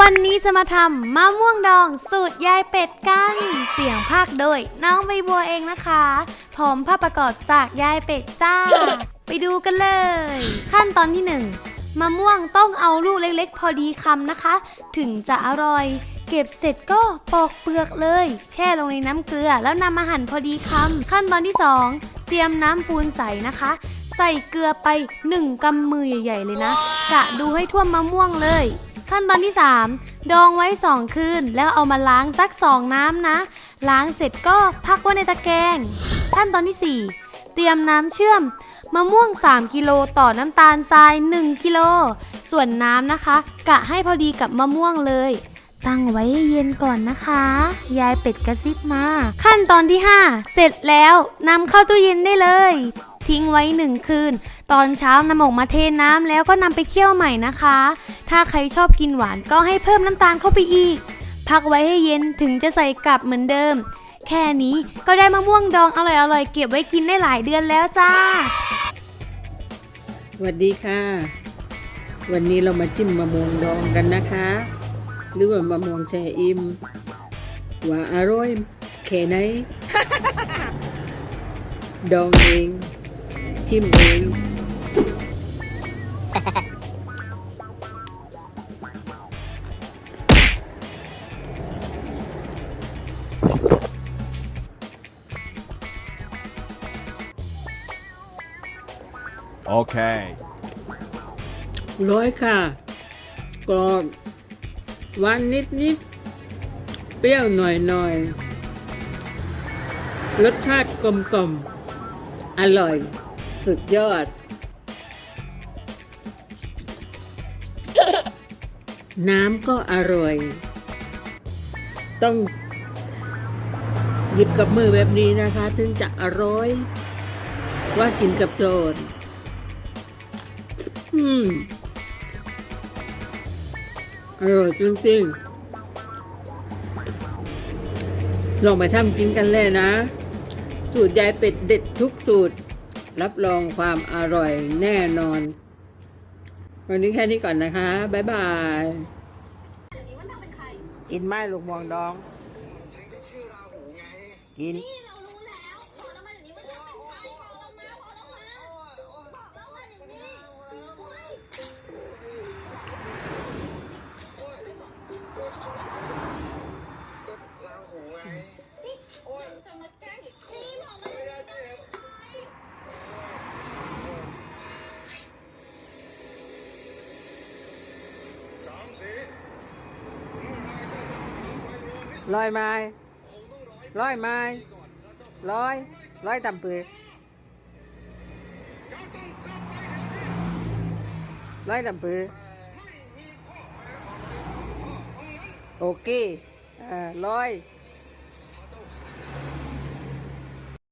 วันนี้จะมาทำมะม่วงดองสูตรยายเป็ดกัน เสียงภาคโดยน้องใบบัวเองนะคะพร้อมภาพประกอบจากยายเป็ดจ้า ไปดูกันเลย ขั้นตอนที่ 1มะม่วงต้องเอาลูกเล็กๆ พอดีคำนะคะ ถึงจะอร่อย เก็บเสร็จก็ปอกเปลือกเลย แช่ลงในน้ำเกลือแล้วนำมาหั่นพอดีคำขั้นตอนที่ 2 เตรียมน้ำปูนใสนะคะใส่เกลือไป 1กำมือใหญ่ ๆ เลยนะ กะดูให้ท่วมมะม่วงเลย ขั้นตอนที่ 3 ดองไว้ 2 คืน แล้วเอามาล้างสัก 2 น้ำนะ ล้างเสร็จก็พักไว้ในตะแกรงขั้นตอนที่ 4 เตรียมน้ำเชื่อมมะม่วง 3 กิโลต่อน้ำตาลทราย 1 กิโล ส่วนน้ำนะคะ กะให้พอดีกับมะม่วงเลย ตั้งไว้เย็นก่อนนะคะ ยายเป็ดกระซิบมา ขั้นตอนที่ 5 เสร็จแล้วนำเข้าตู้เย็นได้เลย ทิ้งไว้หนึ่งคืน ตอนเช้านำออกมาเทน้ำแล้วก็นำไปเคี่ยวใหม่นะคะ ถ้าใครชอบกินหวานก็ให้เพิ่มน้ำตาลเข้าไปอีก พักไว้ให้เย็นถึงจะใส่กลับเหมือนเดิม แค่นี้ก็ได้มะม่วงดองอร่อยๆ เก็บไว้กินได้หลายเดือนแล้วจ้า สวัสดีค่ะ วันนี้เรามาจิ้มมะม่วงดองกันนะคะ หรือว่ามะม่วงแช่อิ่มว่าอร่อยแค่ไหน ดองเอง ชิมเอง Okay. ร้อยค่ะ กรอบหวานนิดนิดๆเปรี้ยวหน่อยหน่อยๆรสชาติกลมกลมๆอร่อย สุดยอด น้ำก็อร่อย ต้องหยิบกับมือแบบนี้นะคะ ถึงจะอร่อย ว่ากินกับโจรอืมอร่อยจริงๆ ลองไปทำกินกันเลยนะ สูตรยายเป็ดเด็ดทุกสูตร รับรองความอร่อยแน่นอน วันนี้แค่นี้ก่อนนะคะ บ๊ายบายกินไหมลูกมองดอง กินนี่เรารู้แล้วพอแล้วมาอย่างนี้มันจะเป็นใครพอแล้วมาพอแล้วมาแล้วมาอย่างนี้โอ๊ยนี่จะมาแกล้ง ร้อยไม้ร้อยไม้ร้อยร้อยตำปือร้อยตำปือโอเคเอ่อร้อย